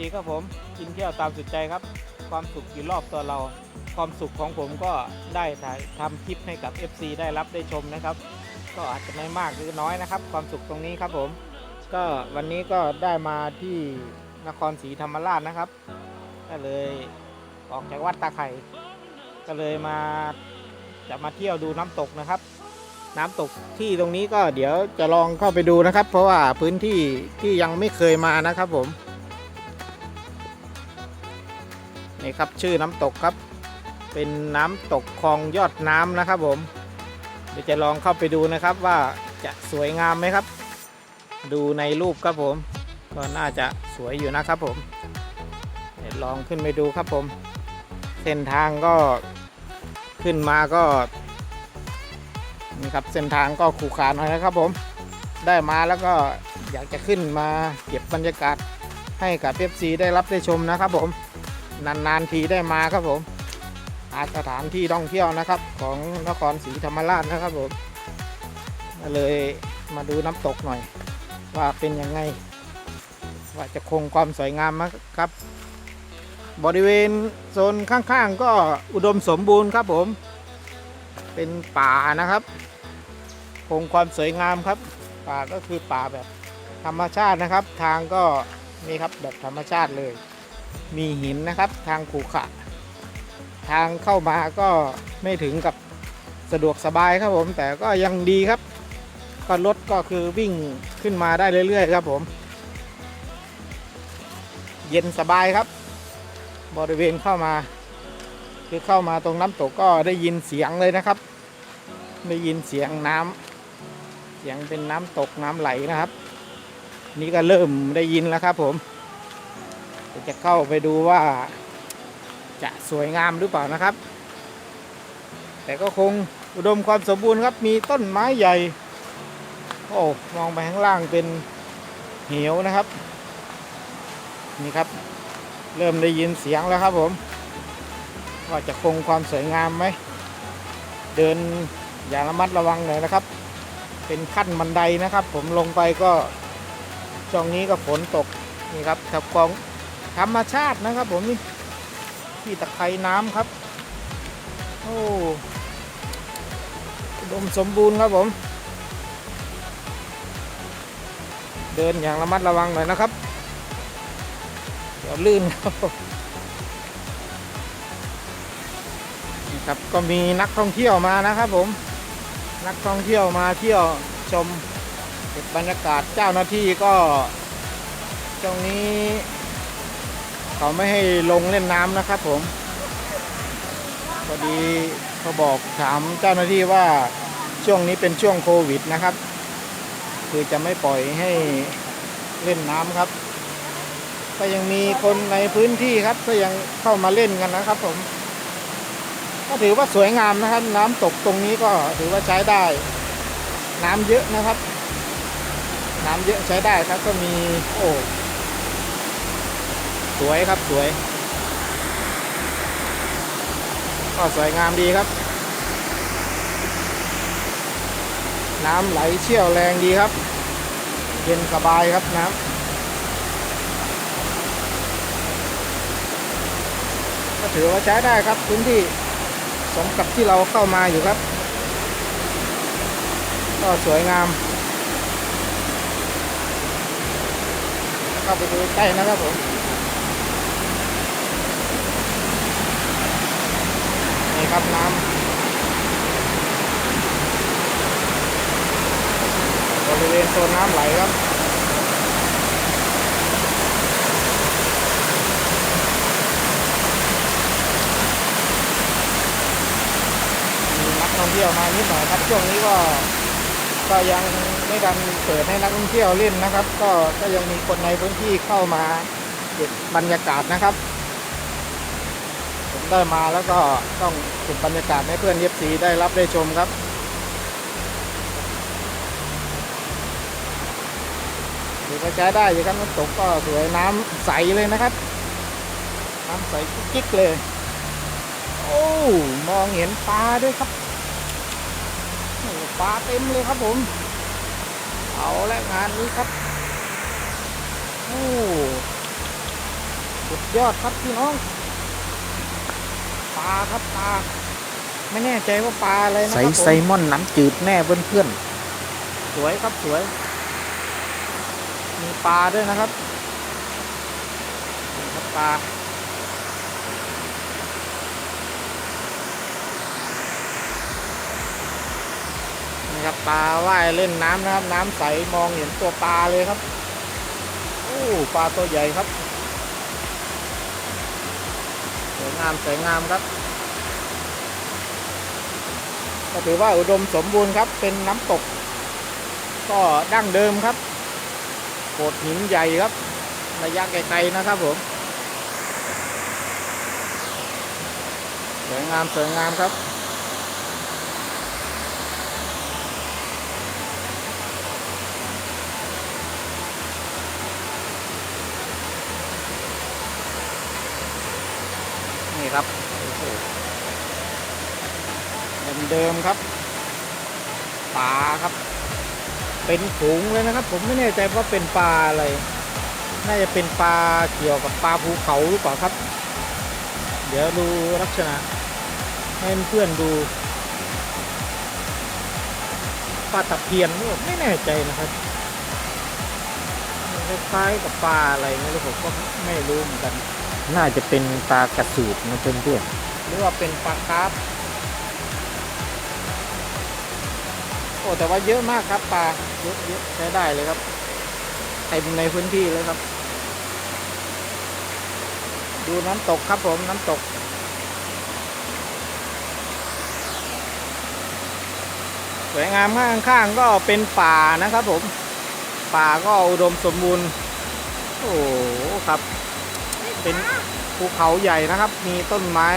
ดีครับผมที่ยวตามสุดใจครับ ความสุขอยู่รอบตัวเรา ความสุขของผมก็ได้ถ่ายทำคลิปให้กับ FC ได้รับได้ชมนะครับ ก็อาจจะไม่มากหรือน้อยนะครับ ความสุขตรงนี้ครับผม ก็วันนี้ก็ได้มาที่นครศรีธรรมราชนะครับ ก็เลยออกจากวัดตาไข่ก็เลยมาจะมาเที่ยวดูน้ำตกนะครับ น้ำตกที่ตรงนี้ก็เดี๋ยวจะลองเข้าไปดูนะครับ เพราะว่าพื้นที่ที่ยังไม่เคยมานะครับผม นี่ครับชื่อน้ำตกครับ เป็นน้ำตกคลองยอดน้ำนะครับผมเดี๋ยวจะลองเข้าไปดูนะครับว่าจะสวยงามไหมครับ ดูในรูปครับผม ก็น่าจะสวยอยู่นะครับผมเดี๋ยวลองขึ้นไปดูครับผม เส้นทางก็ขึ้นมาก็นี่ครับเส้นทางก็ขรุขระหน่อยนะครับผม ได้มาแล้วก็อยากจะขึ้นมาเก็บบรรยากาศให้กับเอฟซีได้รับได้ชมนะครับผม นานๆทีได้มาครับผมหาสถานที่ท่องเที่ยวนะครับ ของนครศรีธรรมราชนะครับผมเลยมาดูน้ำตกหน่อย ว่าเป็นยังไง ว่าจะคงความสวยงามไหมครับ บริเวณโซนข้างๆ ก็อุดมสมบูรณ์ครับผม เป็นป่านะครับ คงความสวยงามครับ ป่าก็คือป่าแบบธรรมชาตินะครับ ทางก็นี่ครับแบบธรรมชาติเลย มีหินนะครับทางขรุขระทางเข้ามาก็ไม่ถึงกับสะดวกสบายครับผมแต่ก็ยังดีครับ ก็รถก็คือวิ่งขึ้นมาได้เรื่อย ๆ ครับผม เย็นสบายครับ บริเวณเข้ามา คือเข้ามาตรงน้ำตกก็ได้ยินเสียงเลยนะครับ ได้ยินเสียงน้ำเสียงเป็นน้ำตกน้ำไหลนะครับ นี่ก็เริ่มได้ยินแล้วครับผม จะเข้าไปดูว่า จะสวยงามหรือเปล่านะครับ แต่ก็คงอุดมความสมบูรณ์ครับ มีต้นไม้ใหญ่ โอ้ มองไปข้างล่างเป็นเหวนะครับ นี่ครับ เริ่มได้ยินเสียงแล้วครับผมว่าจะคงความสวยงามไหม เดินอย่างระมัดระวังหน่อยนะครับ เป็นขั้นบันไดนะครับ ผมลงไปก็ช่วงนี้ก็ฝนตกนี่ครับทับกอง ธรรมชาตินะครับผมนี่ที่ตะไคร่น้ำครับ โอ้ดมสมบูรณ์ครับผม เดินอย่างระมัดระวังหน่อยนะครับ เดี๋ยวลื่นครับนี่ครับก็มีนักท่องเที่ยวมานะครับผม นักท่องเที่ยวมาเที่ยวชมเก็บบรรยากาศเจ้าหน้าที่ก็ช่วงนี้ เขาไม่ให้ลงเล่นน้ำนะครับผมพอดีเขาบอกถามเจ้าหน้าที่ว่าช่วงนี้เป็นช่วงโควิดนะครับ คือจะไม่ปล่อยให้เล่นน้ำครับ ก็ยังมีคนในพื้นที่ครับ ก็ยังเข้ามาเล่นกันนะครับ ผม ก็ถือว่าสวยงามนะครับ น้ำตกตรงนี้ก็ถือว่าใช้ได้ น้ำเยอะนะครับ น้ำเยอะใช้ได้ครับก็มีโอ้ สวยครับสวยก็สวยงามดีครับ น้ำไหลเชี่ยวแรงดีครับ เย็นสบายครับน้ำก็ถือว่าใช้ได้ครับพื้นที่สมกับที่เราเข้ามาอยู่ครับ ก็สวยงามเข้าไปดูใกล้นะครับผม ครับน้ำบริเวณโซนน้ำไหลครับมีนักท่องเที่ยวมานิดหน่อยครับช่วงนี้ก็ก็ยังไม่ดันเปิดให้นักท่องเที่ยวเล่นนะครับ ก็ก็ยังมีคนในพื้นที่เข้ามาเก็บบรรยากาศนะครับ ได้มาแล้วก็ต้องเก็บบรรยากาศให้เพื่อนเอฟซีได้รับได้ชมครับถือว่าใช้ได้อยู่ครับน้ำตกก็สวยน้ำใสเลยนะครับ น้ำใสกิ๊กเลย โอ้มองเห็นปลาด้วยครับปลาเต็มเลยครับผม เอาและงานนี้ครับโอ้สุดยอดครับพี่น้อง ลาครับปลาไม่แน่ใจว่าปลาอะไรนะคไซรับส์ผมไซมอนน้ำจืดแน่เพื่อนสวยครับสวย มีปลาด้วยนะครับนี่ครับปลานี่ครับปลาว่ายเล่นน้ำนะครับ น้ำใสมองเห็นตัวปลาเลยครับโอ้ปลาตัวใหญ่ครับ วยงามสวยงามครับก็ถือว่าอุดมสมบูรณ์ครับ เป็นน้ำตก ก็ดั้งเดิมครับโขดหินใหญ่ครับ ระยะไกลๆนะครับผมสวยงามสวยงามครับ นี่ครับเดิมๆครับปลาครับ เป็นฝูงเลยนะครับ ผมไม่แน่ใจว่าเป็นปลาอะไร น่าจะเป็นปลาเกี่ยวกับปลาภูเขาหรือเปล่าครับ เดี๋ยวดูลักษณะให้เพื่อนดูปลาตะเพียนไม่แน่ใจนะครับคล้ายๆกับปลาอะไรไม่รู้ผมก็ไม่รู้เหมือนกัน น่าจะเป็นปลากระสูบนะเพื่อนหรือว่าเป็นปลาคาร์ฟโอ้แต่ว่าเยอะมากครับปลาเยอะเยอะใช้ได้เลยครับเต็มในพื้นที่เลยครับ ดูน้ำตกครับผมน้ำตกสวยงามข้างๆก็เป็นป่านะครับผม ป่าก็อุดมสมบูรณ์ โอ้ครับ เป็นภูเขาใหญ่นะครับ มีต้นไม้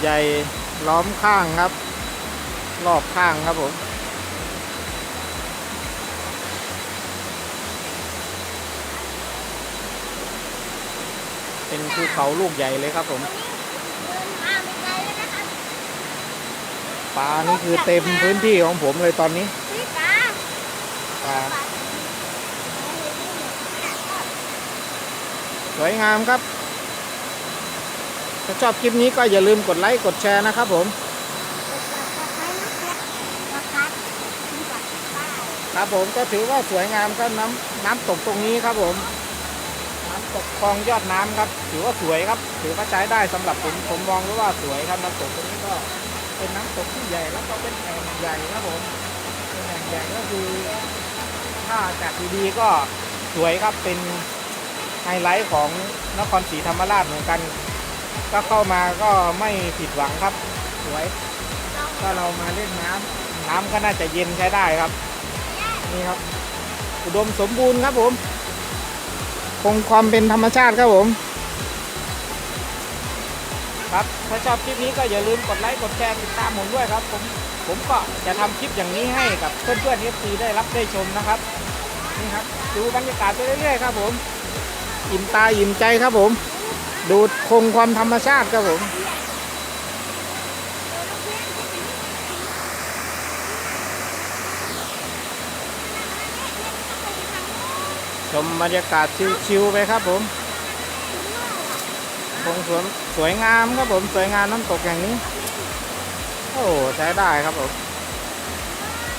ใหญ่ล้อมข้างครับ รอบข้างครับผมเป็นภูเขาลูกใหญ่เลยครับผมปลานี่คือเต็มพื้นที่ของผมเลยตอนนี้ปลา วยงามครับ ถ้าชอบคลิปนี้ก็อย่าลืมกดไลค์กดแชร์นะครับผมครับผมก็ถือว่าสวยงามครับน้ำน้ำตกตรงนี้ครับผม น้ำตกคลองยอดน้ำครับ ถือว่าสวยครับ ถือว่าใช้ได้สำหรับผมผมมองว่าสวยครับน้ำตกตรงนี้ก็เป็นน้ำตกที่ใหญ่แล้วก็เป็นแอ่งใหญ่ครับผมเป็นแอ่งใหญ่ก็คือถ้าจากดีๆก็สวยครับเป็น ไฮไลท์ของนครศรีธรรมราชเหมือนกัน ก็เข้ามาก็ไม่ผิดหวังครับ สวย ถ้าเรามาเล่นน้ำน้ำก็น่าจะเย็นใช้ได้ครับ นี่ครับ อุดมสมบูรณ์ครับผม คงความเป็นธรรมชาติครับผม ครับ ถ้าชอบคลิปนี้ก็อย่าลืมกดไลค์กดแชร์ติดตามผมด้วยครับ ผมผมก็จะทำคลิปอย่างนี้ให้กับเพื่อนๆ FC ได้รับได้ชมนะครับนี่ครับดูบรรยากาศไปเรื่อยๆครับผม อิ่มตาอิ่มใจครับผม ดูคงความธรรมชาติครับผมชมบรรยากาศชิวๆไปครับผมคงสวยสวยงามครับผมสวยงามน้ำตกอย่างนี้ โอ้ใช้ได้ครับผม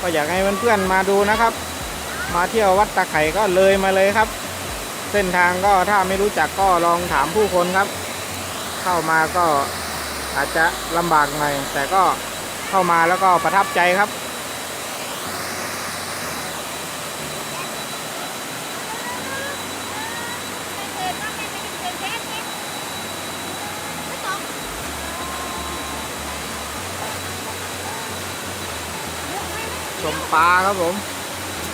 ก็อยากให้เพื่อนๆมาดูนะครับ มาเที่ยววัดตะไคร่ก็เลยมาเลยครับ เส้นทางก็ถ้าไม่รู้จักก็ลองถามผู้คนครับ เข้ามาก็อาจจะลำบากหน่อยแต่ก็เข้ามาแล้วก็ประทับใจครับชมปลาครับผม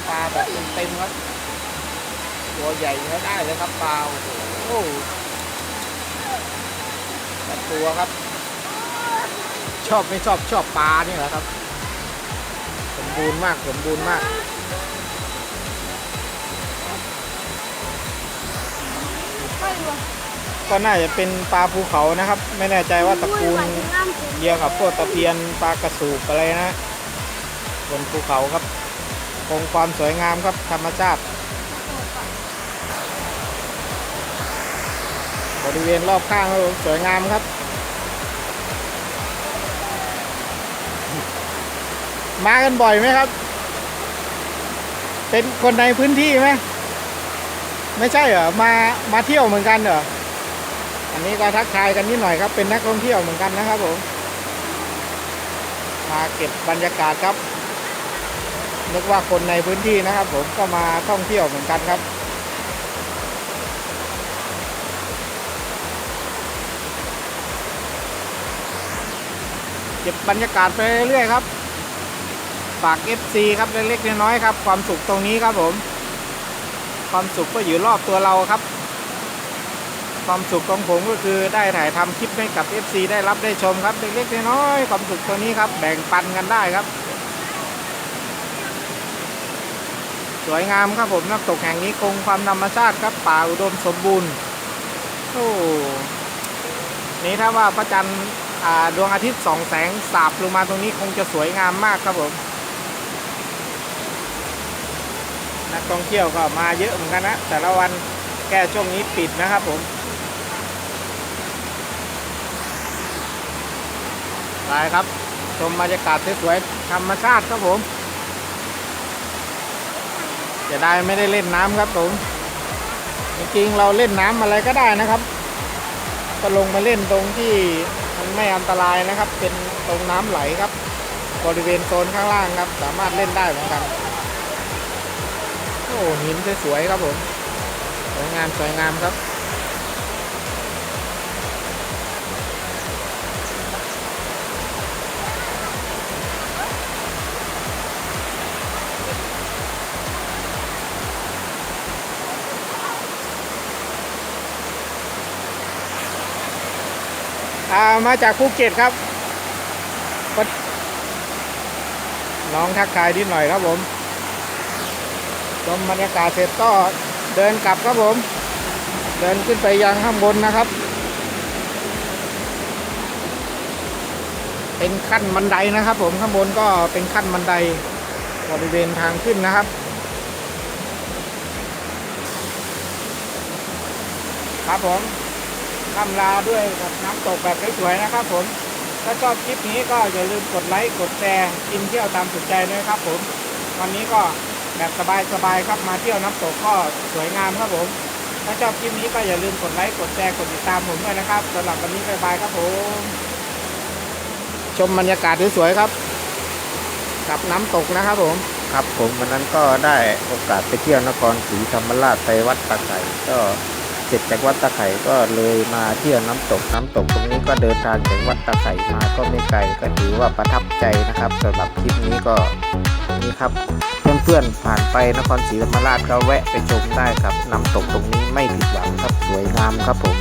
ปลาแบบเต็มๆครับ ตัวใหญ่ใช้ได้เลยครับปลาโอ้โหแต่ตัวครับ ชอบไม่ชอบชอบปลาเนี่ยแหละครับ สมบูรณ์มากสมบูรณ์มากก็น่าจะเป็นปลาภูเขานะครับ ไม่แน่ใจว่าตระกูลเดียวกับพวกตะเพียนปลากระสูบอะไรนะ บนภูเขาครับ คงความสวยงามครับธรรมชาติ บริเวณรอบข้างครับสวยงามครับ มากันบ่อยไหมครับ เป็นคนในพื้นที่ไหมไม่ใช่เหรอมามาเที่ยวเหมือนกันเหรออันนี้ก็ทักทายกันนิดหน่อยครับ เป็นนักท่องเที่ยวเหมือนกันนะครับผมมาเก็บบรรยากาศครับนึกว่าคนในพื้นที่นะครับ ผมก็มาท่องเที่ยวเหมือนกันครับ ก็บบรรยากาศไปเรื่อยครับ ฝาก FC ครับเล็กๆน้อยๆครับ ความสุขตรงนี้ครับผม ความสุขก็อยู่รอบตัวเราครับ ความสุขของผมก็คือได้ถ่ายทำคลิปให้กับ FC ได้รับได้ชมครับเล็กๆน้อยๆความสุขตัวนี้ครับ แบ่งปันกันได้ครับ สวยงามครับผมน้ำตกแห่งนี้คงความธรรมชาติครับป่าอุดมสมบูรณ์โอ้นี่ถ้าว่าพระจันทร์ ดวงอาทิตย์สองแสงสาบลงมาตรงนี้คงจะสวยงามมากครับผมนักท่องเที่ยวก็มาเยอะเหมือนกันนะ แต่ละวันแก้ช่วงนี้ปิดนะครับผมไปครับ ชมบรรยากาศสวยๆธรรมชาติครับผมจะได้ไม่ได้เล่นน้ำครับผมจริงๆเราเล่นน้ำอะไรก็ได้นะครับ ก็ลงมาเล่นตรงที่ มันไม่อันตรายนะครับ เป็นตรงน้ำไหลครับ บริเวณโซนข้างล่างครับ สามารถเล่นได้เหมือนกัน โอ้หินสวยๆครับผม สวยงามสวยงามครับ อ่ามาจากภูเก็ตครับ น้องทักทายนิดหน่อยครับผมชมบรรยากาศเสร็จก็เดินกลับครับผม เดินขึ้นไปยังข้างบนนะครับ เป็นขั้นบันไดนะครับ ผมข้างบนก็เป็นขั้นบันไดบริเวณทางขึ้นนะครับ ครับผม คำลาด้วยกับน้ำตกแบบสวยๆนะครับผมถ้าชอบคลิปนี้ก็อย่าลืมกดไลค์กดแชร์กินเที่ยวตามสุดใจด้วยครับผมวันนี้ก็แบบสบายๆครับมาเที่ยวน้ำตกก็สวยงามครับผมถ้าชอบคลิปนี้ก็อย่าลืมกดไลค์กดแชร์กดติดตามผมด้วยนะครับสำหรับวันนี้บายบายครับผมชมบรรยากาศสวยๆครับ กับน้ำตกนะครับผมครับผมวันนั้นก็ได้โอกาสไปเที่ยวนครศรีธรรมราชไปวัดตะไคร่ก็ เสร็จจากวัดตะไคร่ก็เลยมาเที่ยวน้ำตกน้ำตกตรงนี้ก็เดินทางจากวัดตะไคร่มาก็ไม่ไกลก็ถือว่าประทับใจนะครับสำหรับคลิปนี้ก็นี่ครับเพื่อนๆผ่านไปนครศรีธรรมราชก็แวะไปชมได้ครับน้ำตกตรงนี้ไม่ผิดหวังครับสวยงามครับผม